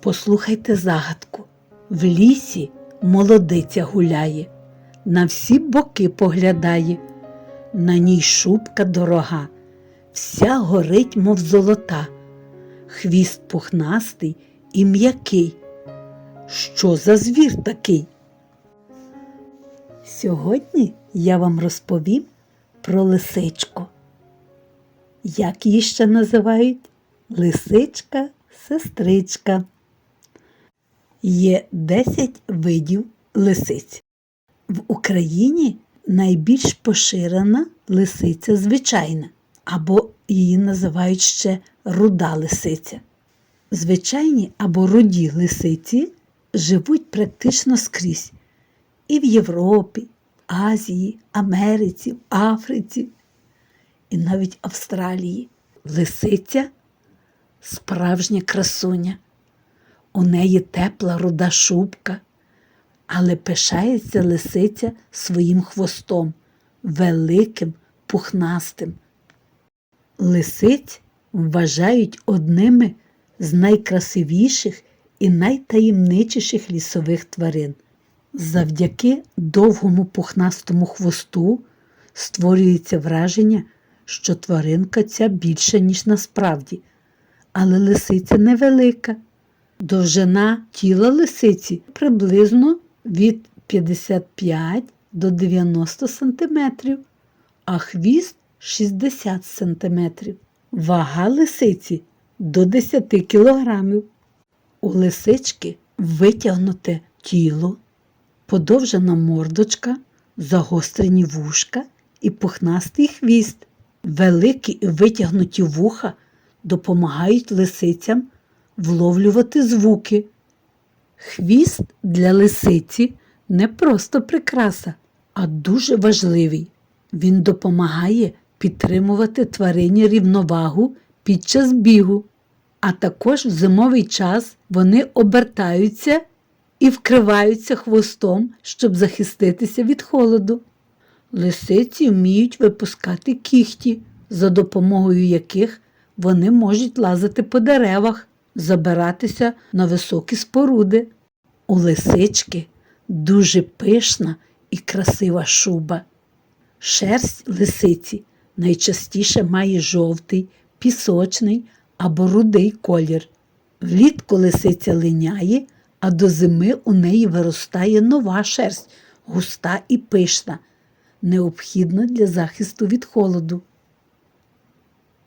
Послухайте загадку. В лісі молодиця гуляє, на всі боки поглядає, на ній шубка дорога, вся горить, мов золота, хвіст пухнастий і м'який. Що за звір такий? Сьогодні я вам розповім про лисичку. Як її ще називають? Лисичка, сестричка. Є 10 видів лисиць. В Україні найбільш поширена лисиця звичайна, або її називають ще руда лисиця. Звичайні або руді лисиці живуть практично скрізь і в Європі, Азії, Америці, Африці і навіть Австралії. Лисиця справжня красуня. У неї тепла руда шубка, але пишається лисиця своїм хвостом, великим, пухнастим. Лисиць вважають одними з найкрасивіших і найтаємничіших лісових тварин. Завдяки довгому пухнастому хвосту створюється враження, що тваринка ця більша, ніж насправді, але лисиця невелика. Довжина тіла лисиці приблизно від 55 до 90 см, а хвіст 60 см. Вага лисиці до 10 кг. У лисички витягнуте тіло, подовжена мордочка, загострені вушка і пухнастий хвіст. Великі і витягнуті вуха допомагають лисицям вловлювати звуки. Хвіст для лисиці не просто прикраса, а дуже важливий. Він допомагає підтримувати тварині рівновагу під час бігу, а також в зимовий час вони обертаються і вкриваються хвостом, щоб захиститися від холоду. Лисиці вміють випускати кіхті, за допомогою яких вони можуть лазити по деревах, забиратися на високі споруди. У лисички дуже пишна і красива шуба. Шерсть лисиці найчастіше має жовтий, пісочний або рудий колір. Влітку лисиця линяє, а до зими у неї виростає нова шерсть, густа і пишна, необхідна для захисту від холоду.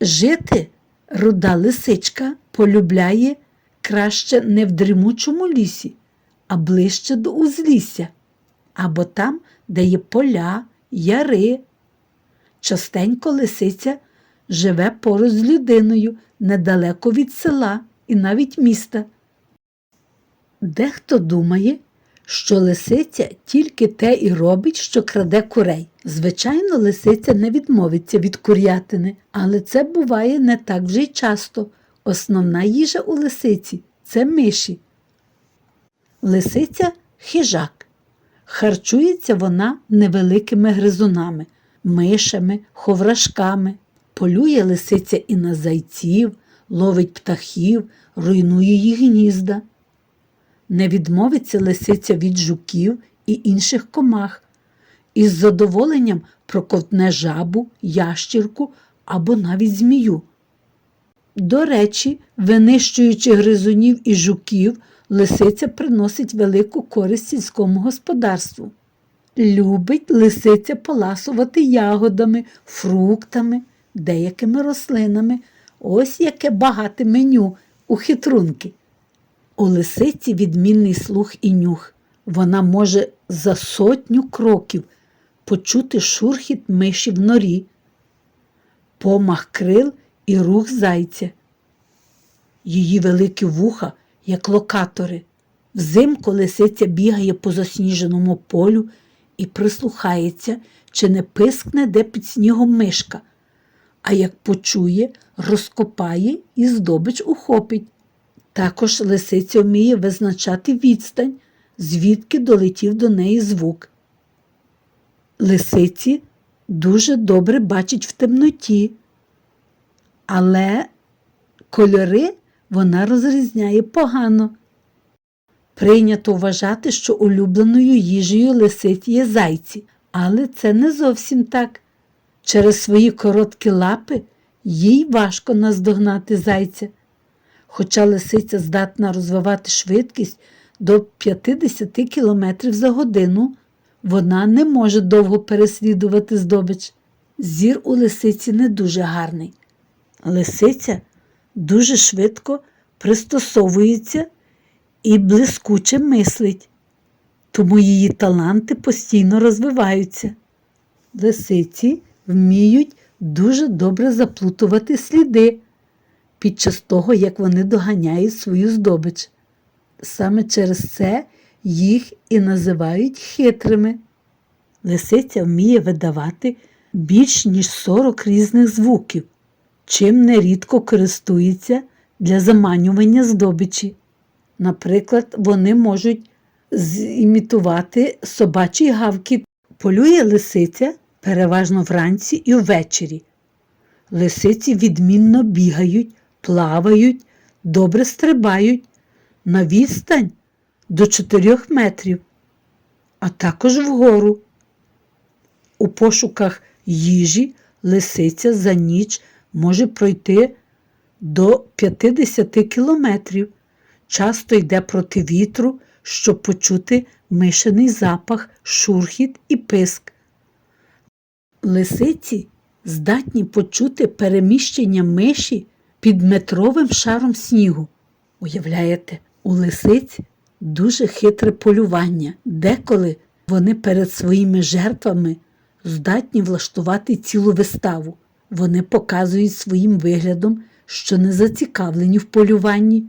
Жити руда лисичка полюбляє краще не в дрімучому лісі, а ближче до узлісся, або там, де є поля, яри. Частенько лисиця живе поруч з людиною недалеко від села і навіть міста. Дехто думає, що лисиця тільки те і робить, що краде курей. Звичайно, лисиця не відмовиться від курятини, але це буває не так вже й часто. Основна їжа у лисиці це миші. Лисиця хижак. Харчується вона невеликими гризунами, мишами, ховрашками. Полює лисиця і на зайців, ловить птахів, руйнує їх гнізда. Не відмовиться лисиця від жуків і інших комах, із задоволенням проковтне жабу, ящірку або навіть змію. До речі, винищуючи гризунів і жуків, лисиця приносить велику користь сільському господарству. Любить лисиця поласувати ягодами, фруктами, деякими рослинами. Ось яке багате меню у хитрунки. У лисиці відмінний слух і нюх. Вона може за сотню кроків почути шурхіт миші в норі, помах крил і рух зайця. Її великі вуха, як локатори. Взимку лисиця бігає по засніженому полю і прислухається, чи не пискне де під снігом мишка, а як почує, розкопає і здобич ухопить. Також лисиця вміє визначати відстань, звідки долетів до неї звук. Лисиці дуже добре бачать в темноті, але кольори вона розрізняє погано. Прийнято вважати, що улюбленою їжею лисиць є зайці, але це не зовсім так. Через свої короткі лапи їй важко наздогнати зайця. Хоча лисиця здатна розвивати швидкість до 50 км за годину, вона не може довго переслідувати здобич. Зір у лисиці не дуже гарний. Лисиця дуже швидко пристосовується і блискуче мислить, тому її таланти постійно розвиваються. Лисиці вміють дуже добре заплутувати сліди під час того, як вони доганяють свою здобич. Саме через це їх і називають хитрими. Лисиця вміє видавати більш ніж 40 різних звуків, чим нерідко користується для заманювання здобичі. Наприклад, вони можуть зімітувати собачий гавкіт. Полює лисиця переважно вранці і ввечері. Лисиці відмінно бігають, плавають, добре стрибають на відстань до 4 метрів, а також вгору. У пошуках їжі лисиця за ніч може пройти до 50 кілометрів. Часто йде проти вітру, щоб почути мишений запах, шурхіт і писк. Лисиці здатні почути переміщення миші під метровим шаром снігу. Уявляєте, у лисиць дуже хитре полювання. Деколи вони перед своїми жертвами здатні влаштувати цілу виставу. Вони показують своїм виглядом, що не зацікавлені в полюванні.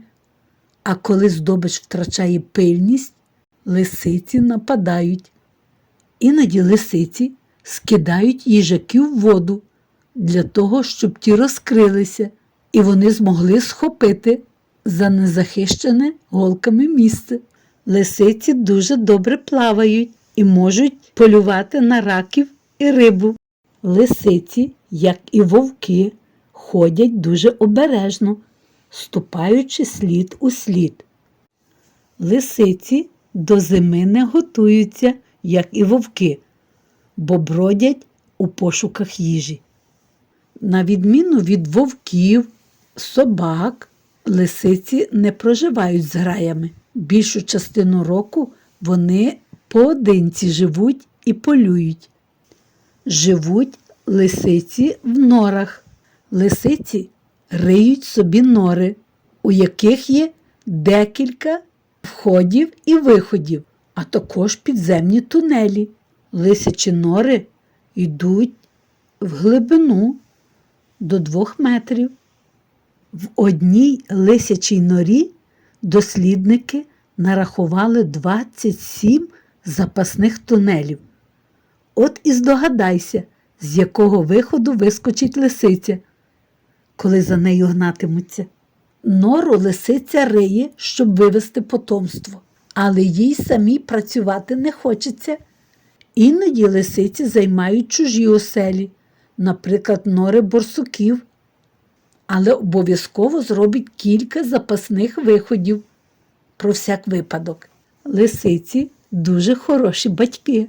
А коли здобич втрачає пильність, лисиці нападають. Іноді лисиці скидають їжаків в воду для того, щоб ті розкрилися, і вони змогли схопити за незахищене голками місце. Лисиці дуже добре плавають і можуть полювати на раків і рибу. Лисиці, як і вовки, ходять дуже обережно, ступаючи слід у слід. Лисиці до зими не готуються, як і вовки, бо бродять у пошуках їжі. На відміну від вовків, собак, лисиці не проживають з граями. Більшу частину року вони поодинці живуть і полюють. Живуть лисиці в норах. Лисиці риють собі нори, у яких є декілька входів і виходів, а також підземні тунелі. Лисячі нори йдуть в глибину до двох метрів. В одній лисячій норі дослідники нарахували 27 запасних тунелів. От і здогадайся, з якого виходу вискочить лисиця, коли за нею гнатимуться. Нору лисиця риє, щоб вивести потомство, але їй самій працювати не хочеться. Іноді лисиці займають чужі оселі, наприклад, нори борсуків, але обов'язково зробить кілька запасних виходів про всяк випадок. Лисиці дуже хороші батьки.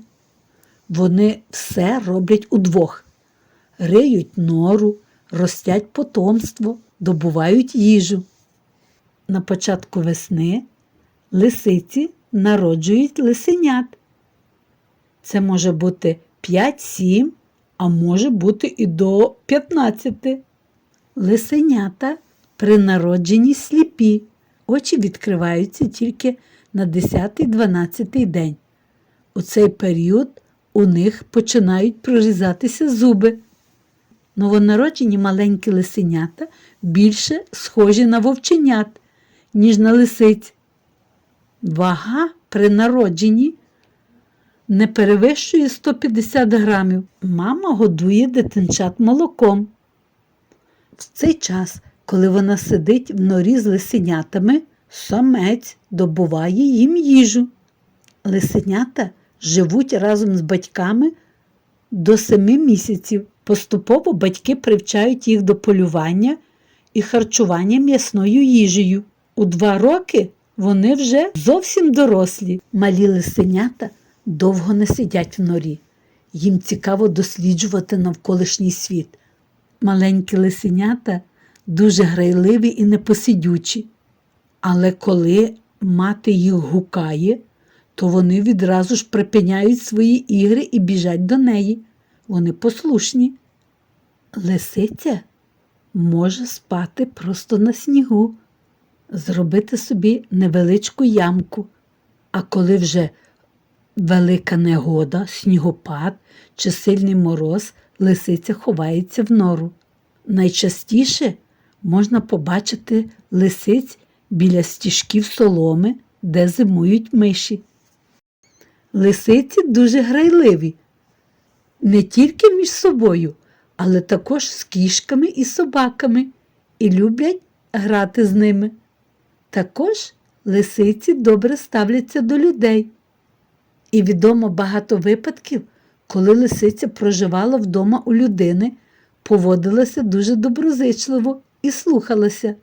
Вони все роблять удвох: риють нору, ростять потомство, добувають їжу. На початку весни лисиці народжують лисенят. Це може бути 5-7, а може бути і до 15. Лисенята при народженні сліпі. Очі відкриваються тільки на 10-12 день. У цей період у них починають прорізатися зуби. Новонароджені маленькі лисенята більше схожі на вовченят, ніж на лисиць. Вага при народженні не перевищує 150 грамів. Мама годує дитинчат молоком. В цей час, коли вона сидить в норі з лисенятами, самець добуває їм їжу. Лисенята живуть разом з батьками до семи місяців. Поступово батьки привчають їх до полювання і харчування м'ясною їжею. У два роки вони вже зовсім дорослі. Малі лисенята довго не сидять в норі. Їм цікаво досліджувати навколишній світ. Маленькі лисенята дуже грайливі і непосидючі. Але коли мати їх гукає, то вони відразу ж припиняють свої ігри і біжать до неї. Вони послушні. Лисиця може спати просто на снігу, зробити собі невеличку ямку. А коли вже велика негода, снігопад чи сильний мороз, лисиця ховається в нору. Найчастіше можна побачити лисиць біля стіжків соломи, де зимують миші. Лисиці дуже грайливі, не тільки між собою, але також з кішками і собаками, і люблять грати з ними. Також лисиці добре ставляться до людей. І відомо багато випадків, коли лисиця проживала вдома у людини, поводилася дуже доброзичливо і слухалася.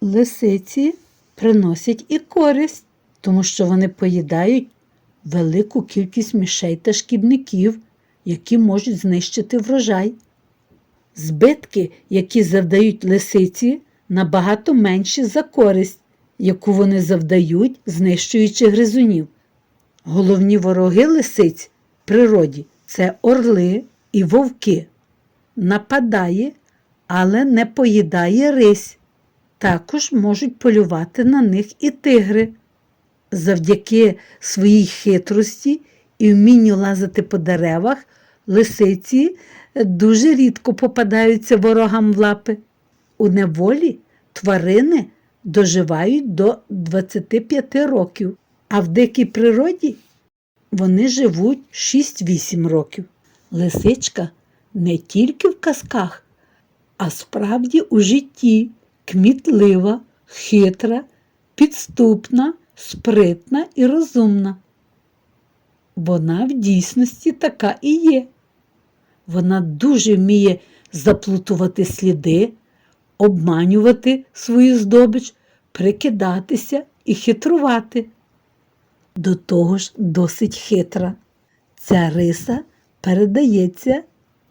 Лисиці приносять і користь, тому що вони поїдають велику кількість мишей та шкідників, які можуть знищити врожай. Збитки, які завдають лисиці, набагато менші за користь, яку вони завдають, знищуючи гризунів. Головні вороги лисиць в природі це орли і вовки. Нападає, але не поїдає рись. Також можуть полювати на них і тигри. Завдяки своїй хитрості і вмінню лазити по деревах, лисиці дуже рідко попадаються ворогам в лапи. У неволі тварини доживають до 25 років, а в дикій природі вони живуть 6-8 років. Лисичка не тільки в казках, а справді у житті кмітлива, хитра, підступна, спритна і розумна. Вона в дійсності така і є. Вона дуже вміє заплутувати сліди, обманювати свою здобич, прикидатися і хитрувати. До того ж досить хитра. Ця риса передається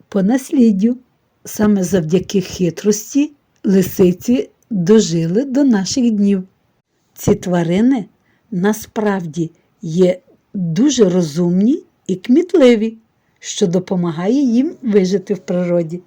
по насліддю. Саме завдяки хитрості лисиці дожили до наших днів. Ці тварини насправді є дуже розумні і кмітливі, що допомагає їм вижити в природі.